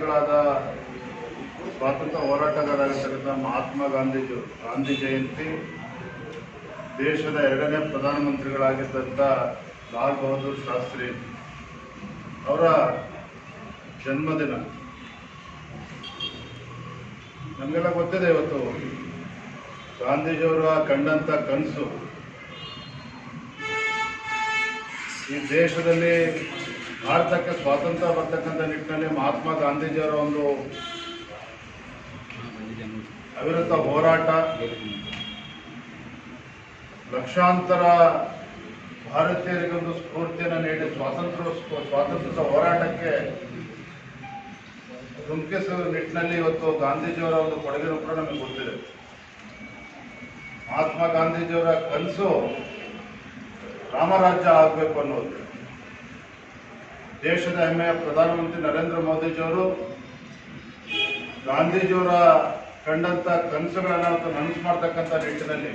ಪ್ರಧಾನಮಂತ್ರಿಗಳಾದ ಸ್ವಾತಂತ್ರ್ಯ ಹೋರಾಟಗಾರರಾಗಿರ್ತಕ್ಕಂಥ ಮಹಾತ್ಮ ಗಾಂಧೀಜಿ ಗಾಂಧಿ ಜಯಂತಿ ದೇಶದ ಎರಡನೇ ಪ್ರಧಾನಮಂತ್ರಿಗಳಾಗಿದ್ದಂಥ ಲಾಲ್ ಬಹದ್ದೂರ್ ಶಾಸ್ತ್ರಿ ಅವರ ಜನ್ಮದಿನ. ನಮಗೆಲ್ಲ ಗೊತ್ತಿದೆ ಇವತ್ತು ಗಾಂಧೀಜಿಯವರ ಕಂಡಂಥ ಕನಸು. ಈ ದೇಶದಲ್ಲಿ ಭಾರತಕ್ಕೆ ಸ್ವಾತಂತ್ರ್ಯ ಬರ್ತಕ್ಕಂಥ ನಿಟ್ಟಿನಲ್ಲಿ ಮಹಾತ್ಮ ಗಾಂಧೀಜಿಯವರ ಒಂದು ಅವಿರತ ಹೋರಾಟ, ಲಕ್ಷಾಂತರ ಭಾರತೀಯರಿಗೊಂದು ಸ್ಫೂರ್ತಿಯನ್ನು ನೀಡಿ ಸ್ವಾತಂತ್ರ್ಯ ಸ್ವಾತಂತ್ರ್ಯದ ಹೋರಾಟಕ್ಕೆ ಧುಮುಕಿಸುವ ನಿಟ್ಟಿನಲ್ಲಿ ಇವತ್ತು ಗಾಂಧೀಜಿಯವರ ಒಂದು ಕೊಡುಗೆನೂ ಕೂಡ ನಮಗೆ ಗೊತ್ತಿದೆ. ಮಹಾತ್ಮ ಗಾಂಧೀಜಿಯವರ ಕನಸು ರಾಮರಾಜ್ಯ ಆಗಬೇಕು ಅನ್ನೋದು. ದೇಶದ ಹೆಮ್ಮೆಯ ಪ್ರಧಾನಮಂತ್ರಿ ನರೇಂದ್ರ ಮೋದಿಜಿಯವರು ಗಾಂಧೀಜಿಯವರ ಕಂಡಂತ ಕನಸುಗಳನ್ನು ನನಸು ಮಾಡ್ತಕ್ಕಂಥ ನಿಟ್ಟಿನಲ್ಲಿ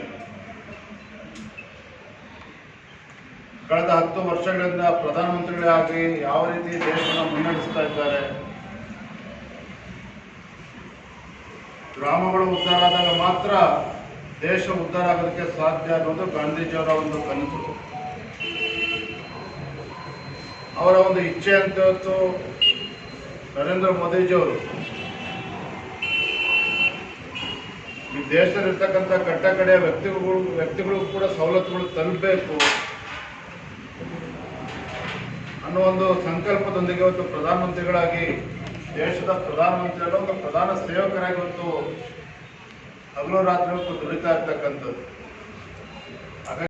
ಕಳೆದ ಹತ್ತು ವರ್ಷಗಳಿಂದ ಪ್ರಧಾನಮಂತ್ರಿಗಳಾಗಿ ಯಾವ ರೀತಿ ದೇಶವನ್ನು ಮುನ್ನಡೆಸ್ತಾ ಇದ್ದಾರೆ, ಗ್ರಾಮಗಳು ಉದ್ಧಾರ ಆದಾಗ ಮಾತ್ರ ದೇಶ ಉದ್ಧಾರ ಆಗೋದಕ್ಕೆ ಸಾಧ್ಯ ಅನ್ನೋದು ಗಾಂಧೀಜಿಯವರ ಒಂದು ಕನಸು. ಅವರ ಒಂದು ಇಚ್ಛೆ ಅಂತ ಇವತ್ತು ನರೇಂದ್ರ ಮೋದಿಜಿಯವರು ಈ ದೇಶದಲ್ಲಿರ್ತಕ್ಕಂಥ ಕಟ್ಟ ಕಡೆಯ ವ್ಯಕ್ತಿಗಳು ವ್ಯಕ್ತಿಗಳು ಕೂಡ ಸವಲತ್ತುಗಳು ತಲುಪಬೇಕು ಅನ್ನೋ ಒಂದು ಸಂಕಲ್ಪದೊಂದಿಗೆ ಇವತ್ತು ಪ್ರಧಾನಮಂತ್ರಿಗಳಾಗಿ ದೇಶದ ಪ್ರಧಾನಮಂತ್ರಿ ಅನ್ನೋ ಒಂದು ಪ್ರಧಾನ ಸೇವಕರಾಗಿ ಇವತ್ತು ಹಗಲು ರಾತ್ರಿ ದುಡಿತಾ ಇರ್ತಕ್ಕಂಥದ್ದು.